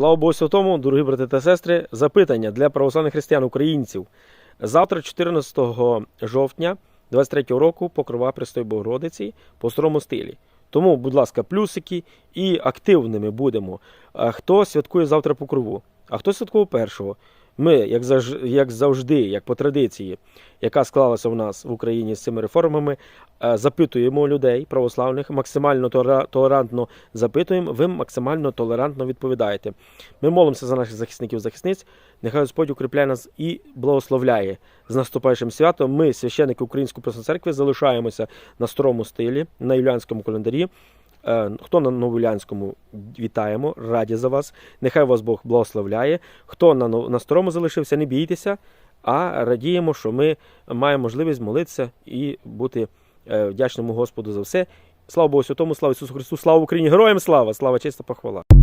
Слава Богу Святому, дорогі брати та сестри, запитання для православних християн українців. Завтра, 14 жовтня 23 року, покрова Престой Богородиці по старому стилі. Тому, будь ласка, плюсики і активними будемо. Хто святкує завтра покрову, а хто святкує першого? Ми, як заж- як завжди, як по традиції, яка склалася в нас в Україні з цими реформами, е, запитуємо людей православних, максимально толера- толерантно запитуємо, ви максимально толерантно відповідаєте. Ми молимося за наших захисників захисниць. Нехай Господь укріпляє нас і благословляє з наступаючим святом. Ми, священники Української Православної церкви, залишаємося на старому стилі, на юліанському календарі. Е, Хто на Новолянському вітаємо, раді за вас. Нехай вас Бог благословляє. Хто на, на старому залишився, не бійтеся, а радіємо, що ми маємо можливість молитися і бути вдячними вдячному Господу за все. Слава Богу Святому, слава Ісусу Христу, слава Україні, героям слава, слава чиста похвала.